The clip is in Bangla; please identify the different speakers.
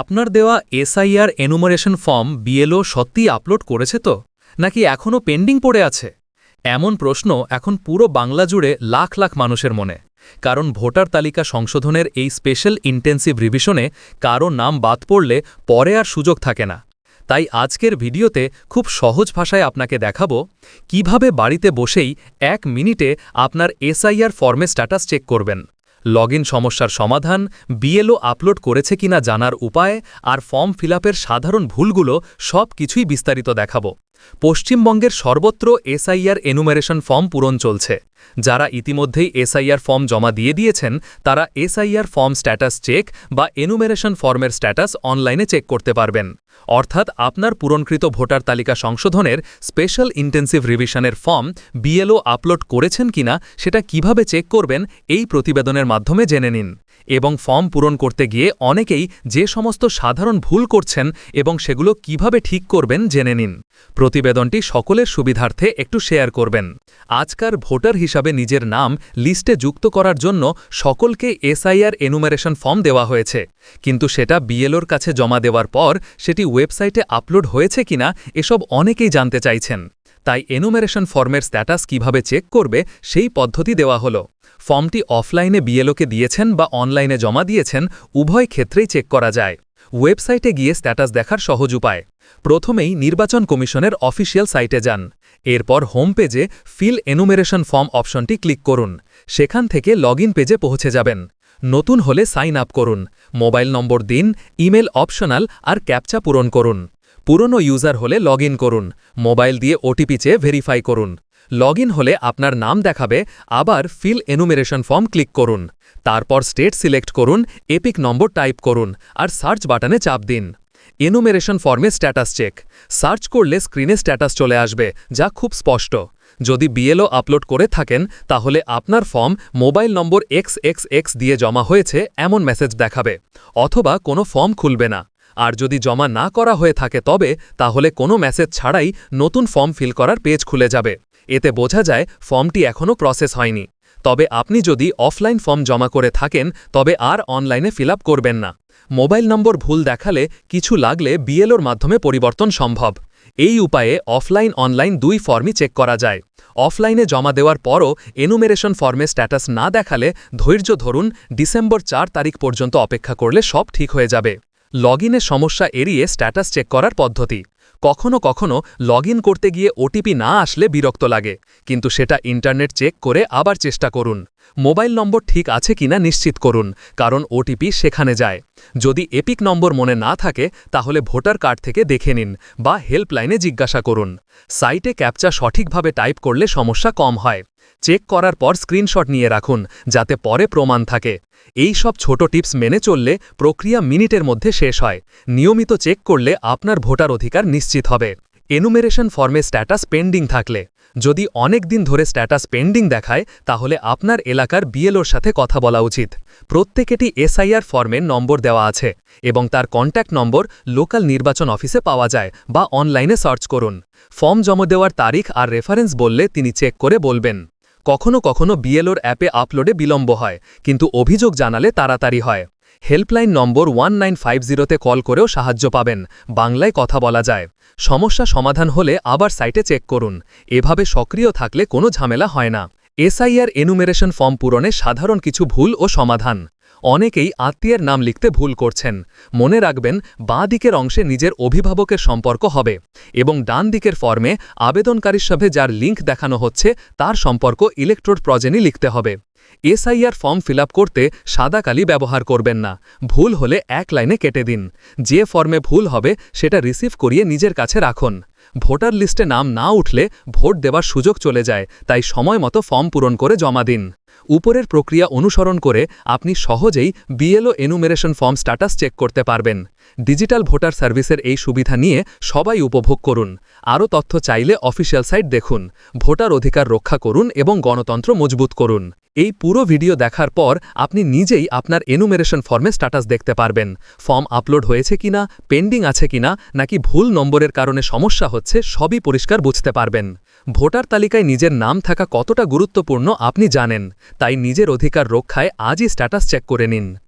Speaker 1: আপনার দেওয়া এসআইআর এনুমারেশন ফর্ম বিএলও সত্যিই আপলোড করেছে তো? নাকি এখনও পেন্ডিং পড়ে আছে? এমন প্রশ্ন এখন পুরো বাংলা জুড়ে লাখ লাখ মানুষের মনে। কারণ ভোটার তালিকা সংশোধনের এই স্পেশাল ইন্টেন্সিভ রিভিশনে কারও নাম বাদ পড়লে পরে আর সুযোগ থাকে না। তাই আজকের ভিডিওতে খুব সহজ ভাষায় আপনাকে দেখাবো কীভাবে বাড়িতে বসেই এক মিনিটে আপনার এসআইআর ফর্মে স্ট্যাটাস চেক করবেন। লগইন সমস্যার সমাধান বিএলও আপলোড করেছে কিনা জানার উপায় আর ফর্ম ফিল সাধারণ ভুলগুলো সব কিছুই বিস্তারিত দেখাবো। পশ্চিমবঙ্গের সর্বত্র এসআইআর এনুমেরেশন ফর্ম পূরণ চলছে। যারা ইতিমধ্যেই এসআইআর ফর্ম জমা দিয়ে দিয়েছেন, তারা এসআইআর ফর্ম স্ট্যাটাস চেক বা এনুমেরেশন ফর্মের স্ট্যাটাস অনলাইনে চেক করতে পারবেন। অর্থাৎ আপনার পূরণকৃত ভোটার তালিকা সংশোধনের স্পেশাল ইন্টেন্সিভ রিভিশনের ফর্ম বিএলও আপলোড করেছেন কিনা, সেটা কীভাবে চেক করবেন, এই প্রতিবেদনের মাধ্যমে জেনে নিন। এবং ফর্ম পূরণ করতে গিয়ে অনেকেই যে সমস্ত সাধারণ ভুল করছেন এবং সেগুলো কীভাবে ঠিক করবেন জেনে নিন। প্রতিবেদনটি সকলের সুবিধার্থে একটু শেয়ার করবেন। আজকার ভোটার হিসাবে নিজের নাম লিস্টে যুক্ত করার জন্য সকলকে এসআইআর এনুমারেশন ফর্ম দেওয়া হয়েছে। কিন্তু সেটা বিএলওর কাছে জমা দেওয়ার পর সেটি ওয়েবসাইটে আপলোড হয়েছে কিনা এসব অনেকেই জানতে চাইছেন। তাই এনুমেরেশন ফর্মের স্ট্যাটাস কীভাবে চেক করবে সেই পদ্ধতি দেওয়া হলো। ফর্মটি অফলাইনে বিএলওকে দিয়েছেন বা অনলাইনে জমা দিয়েছেন, উভয় ক্ষেত্রেই চেক করা যায়। ওয়েবসাইটে গিয়ে স্ট্যাটাস দেখার সহজ উপায়। প্রথমেই নির্বাচন কমিশনের অফিসিয়াল সাইটে যান। এরপর হোম পেজে ফিল এনুমেরেশন ফর্ম অপশনটি ক্লিক করুন। সেখান থেকে লগ পেজে পৌঁছে যাবেন। নতুন হলে সাইন আপ করুন। মোবাইল নম্বর দিন, ইমেল অপশনাল আর ক্যাপচা পূরণ করুন। পুরনো ইউজার হলে লগ করুন। মোবাইল দিয়ে ওটিপি চেয়ে ভেরিফাই করুন। লগ হলে আপনার নাম দেখাবে, আবার ফিল এনুমেরেশন ফর্ম ক্লিক করুন। তারপর স্টেট সিলেক্ট করুন এপিক নম্বর টাইপ করুন, আর সার্চ বাটনে চাপ দিন। এনুমেরেশন ফর্মে স্ট্যাটাস চেক সার্চ করলে স্ক্রিনে স্ট্যাটাস চলে আসবে, যা খুব স্পষ্ট। যদি বিএলও আপলোড করে থাকেন, তাহলে আপনার form mobile number X X X দিয়ে জমা হয়েছে, এমন মেসেজ দেখাবে। অথবা কোনো ফর্ম খুলবে না। আর যদি জমা না করা হয়ে থাকে তবে, তাহলে কোনো মেসেজ ছাড়াই নতুন ফর্ম ফিল করার পেজ খুলে যাবে। এতে বোঝা যায় ফর্মটি এখনও প্রসেস হয়নি। তবে আপনি যদি অফলাইন ফর্ম জমা করে থাকেন, তবে আর অনলাইনে ফিল করবেন না। মোবাইল নম্বর ভুল দেখালে কিছু লাগলে বিএলওর মাধ্যমে পরিবর্তন সম্ভব। এই উপায়ে অফলাইন অনলাইন দুই ফর্মই চেক করা যায়। অফলাইনে জমা দেওয়ার পরও এনুমেরেশন ফর্মে স্ট্যাটাস না দেখালে ধৈর্য ধরুন ডিসেম্বর চার তারিখ পর্যন্ত অপেক্ষা করলে সব ঠিক হয়ে যাবে। লগ সমস্যা এড়িয়ে স্ট্যাটাস চেক করার পদ্ধতি। কখনো কখনো লগ করতে গিয়ে ওটিপি না আসলে বিরক্ত লাগে, কিন্তু সেটা ইন্টারনেট চেক করে আবার চেষ্টা করুন। মোবাইল নম্বর ঠিক আছে কিনা নিশ্চিত করুন, কারণ ওটিপি সেখানে যায়। যদি এপিক নম্বর মনে না থাকে, তাহলে ভোটার কার্ড থেকে দেখে নিন বা হেল্পলাইনে জিজ্ঞাসা করুন। সাইটে ক্যাপচা সঠিকভাবে টাইপ করলে সমস্যা কম হয়। চেক করার পর স্ক্রিনশট নিয়ে রাখুন, যাতে পরে প্রমাণ থাকে। এই সব ছোট টিপস মেনে চললে প্রক্রিয়া মিনিটের মধ্যে শেষ হয়। নিয়মিত চেক করলে আপনার ভোটার অধিকার নিশ্চিত হবে। এনুমেরেশন ফর্মে স্ট্যাটাস পেন্ডিং থাকলে, যদি অনেক দিন ধরে স্ট্যাটাস পেন্ডিং দেখায়, তাহলে আপনার এলাকার বিএলওর সাথে কথা বলা উচিত। প্রত্যেকেটি এসআইআর ফর্মের নম্বর দেওয়া আছে এবং তার কন্ট্যাক্ট নম্বর লোকাল নির্বাচন অফিসে পাওয়া যায় বা অনলাইনে সার্চ করুন। ফর্ম জমা দেওয়ার তারিখ আর রেফারেন্স বললে তিনি চেক করে বলবেন। কখনো কখনো বিএলওর অ্যাপে আপলোডে বিলম্ব হয়, কিন্তু অভিযোগ জানালে তাড়াতাড়ি হয়। Helpline number one nine five জিরোতে কল করেও সাহায্য পাবেন। বাংলায় কথা বলা যায়। সমস্যা সমাধান হলে আবার সাইটে চেক করুন। এভাবে সক্রিয় থাকলে কোনো ঝামেলা হয় না। এসআইআর এনুমেরেশন ফর্ম পূরণে সাধারণ কিছু ভুল ও সমাধান। অনেকেই আত্মীয়ের নাম লিখতে ভুল করছেন। মনে রাখবেন, বাঁ দিকের অংশে নিজের অভিভাবকের সম্পর্ক হবে এবং ডান দিকের ফর্মে আবেদনকারীর সাথে যার লিঙ্ক দেখানো হচ্ছে, তার সম্পর্ক ইলেকট্রোড প্রজেনি লিখতে হবে। এসআইআর ফর্ম ফিল করতে সাদা কালি ব্যবহার করবেন না। ভুল হলে এক লাইনে কেটে দিন। যে ফর্মে ভুল হবে, সেটা রিসিভ করিয়ে নিজের কাছে রাখুন। ভোটার লিস্টে নাম না উঠলে ভোট দেবার সুযোগ চলে যায়, তাই সময় মতো ফর্ম পূরণ করে জমা দিন। উপরের প্রক্রিয়া অনুসরণ করে আপনি সহজেই BLO enumeration form status check করতে পারবেন। ডিজিটাল ভোটার সার্ভিসের এই সুবিধা নিয়ে সবাই উপভোগ করুন। আরও তথ্য চাইলে অফিসিয়াল সাইট দেখুন। ভোটার অধিকার রক্ষা করুন এবং গণতন্ত্র মজবুত করুন। এই পুরো ভিডিও দেখার পর আপনি নিজেই আপনার এনুমেরেশন ফর্মে স্ট্যাটাস দেখতে পারবেন। ফর্ম আপলোড হয়েছে কিনা পেন্ডিং আছে কিনা, নাকি ভুল নম্বরের কারণে সমস্যা হচ্ছে, সবই পরিষ্কার বুঝতে পারবেন। ভোটার তালিকায় নিজের নাম থাকা কতটা গুরুত্বপূর্ণ আপনি জানেন, তাই নিজের অধিকার রক্ষায় আজই স্ট্যাটাস চেক করে নিন।